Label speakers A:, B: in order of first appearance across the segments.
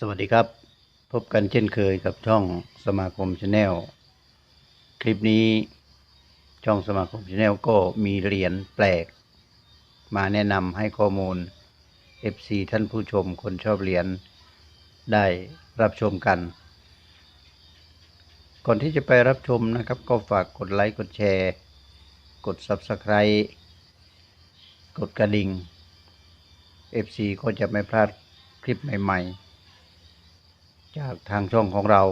A: สวัสดีครับ พบกันเช่นเคยกับช่องสมาคมชาแนลคลิปนี้ช่องสมาคมชาแนลก็มีเหรียญแปลก มาแนะนำให้ข้อมูล FC ท่านผู้ชมคนชอบเหรียญได้รับชมกัน ก่อนที่จะไปรับชมนะครับ ก็ฝากกดไลค์กดแชร์ กด Subscribe กดกระดิ่ง FC ก็จะไม่พลาดคลิปใหม่ ๆ จากทางช่องของเรา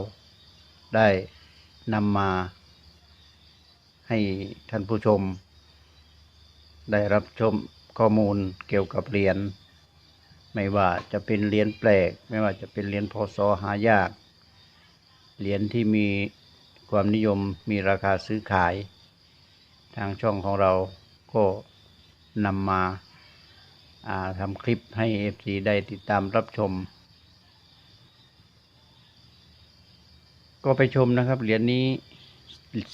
A: ได้นำมาให้ท่านผู้ชม ได้รับชมข้อมูลเกี่ยวกับเหรียญไม่ว่าจะเป็นเหรียญแปลก ไม่ว่าจะเป็นเหรียญพศหายากเหรียญที่มีความนิยมมีราคาซื้อขาย ทางช่องของเราก็นำมาาทำคลิปให้ FC ได้ติดตามรับชม ก็ไปชมนะครับ เหรียญนี้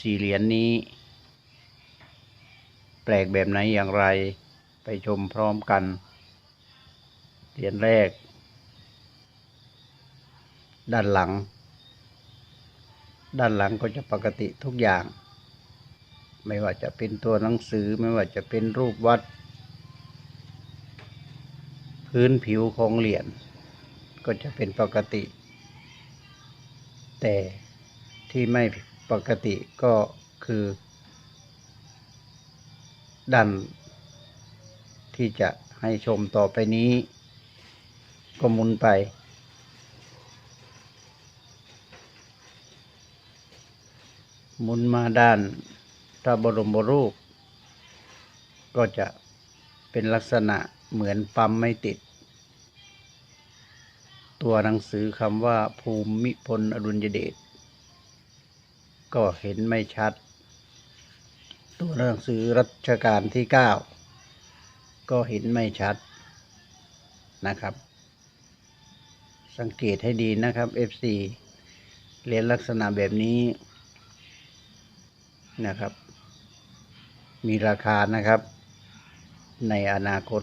A: สี่เหรียญนี้ แปลกแบบไหนอย่างไร ไปชมพร้อมกัน เหรียญแรก ด้านหลัง ด้านหลังก็จะปกติทุกอย่าง ไม่ว่าจะเป็นตัวหนังสือไม่ว่าจะเป็นรูปวัด พื้นผิวของเหรียญก็จะเป็นปกติ แต่ที่ไม่ปกติก็คือด้านที่จะให้ชมต่อไปนี้ ก็มุนไป มุนมาด้านพระบรมรูป ก็จะเป็นลักษณะเหมือนปั๊มไม่ติด ตัวหนังสือคำว่าภูมิพลอดุลยเดชก็เห็นไม่ชัด ตัวหนังสือรัชกาลที่เก้าก็เห็นไม่ชัดนะครับ สังเกตให้ดีนะครับ FC เรียนลักษณะแบบนี้นะครับ มีราคานะครับ ในอนาคต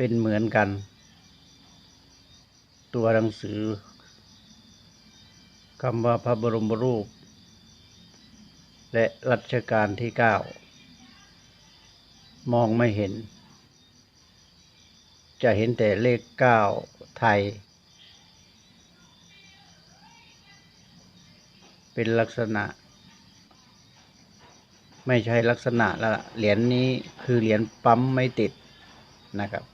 A: เป็นเหมือนกัน ตัวหนังสือคำว่าพระบรมรูป และรัชกาลที่เก้ามองไม่เห็น จะเห็นแต่เลขเก้าไทย เป็นลักษณะ ไม่ใช่ลักษณะแล้วล่ะเหรียญนี้คือเหรียญปั๊มไม่ติดนะครับ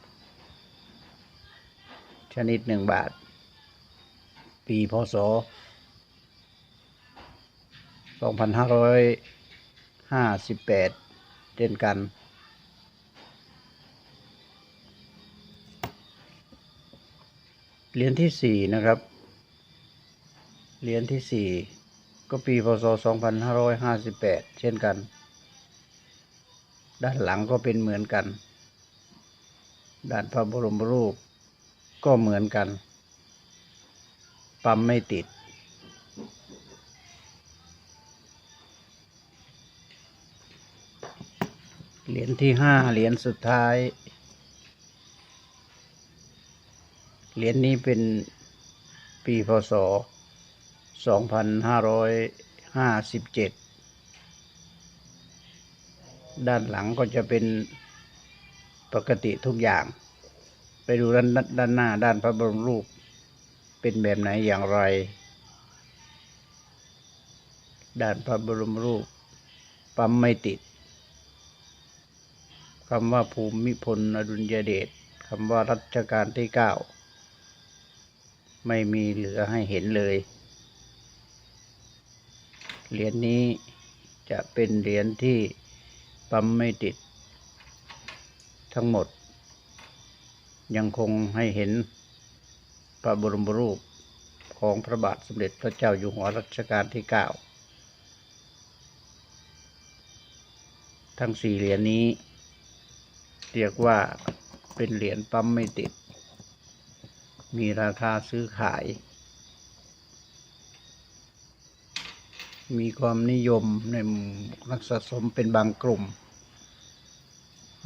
A: ชนิดหนึ่งบาท ปีพศ 2558 เช่นกัน เหรียญที่สี่นะครับ เหรียญที่สี่ก็ปีพศ 2558 เช่นกัน ด้านหลังก็เป็นเหมือนกัน ด้านพระบรมรูป ก็เหมือนกัน ปั๊มไม่ติด เหรียญที่ห้าเหรียญสุดท้าย เหรียญนี้เป็นปีพศ 2557 ด้านหลังก็จะเป็นปกติทุกอย่าง ไปดูด้านด้านหน้าด้านพระบรมรูป เป็นแบบไหนอย่างไร ด้านพระบรมรูป ปั๊มไม่ติดคำว่าภูมิพลอดุลยเดชคำว่ารัชกาลที่เก้าไม่มีเหลือให้เห็นเลย เหรียญนี้จะเป็นเหรียญที่ปั๊มไม่ติด ทั้งหมด ยังคงให้เห็นพระบรมรูปของพระบาทสมเด็จพระเจ้าอยู่หัวรัชกาลที่เก้าทั้งสี่เหรียญนี้ เรียกว่าเป็นเหรียญปั๊มไม่ติด มีราคาซื้อขาย มีความนิยมในนักสะสมเป็นบางกลุ่ม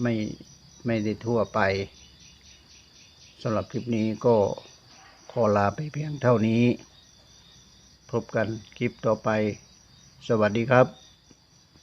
A: ไม่ไม่ได้ทั่วไป สำหรับคลิปนี้ก็ขอลาไปเพียงเท่านี้ พบกันคลิปต่อไป สวัสดีครับ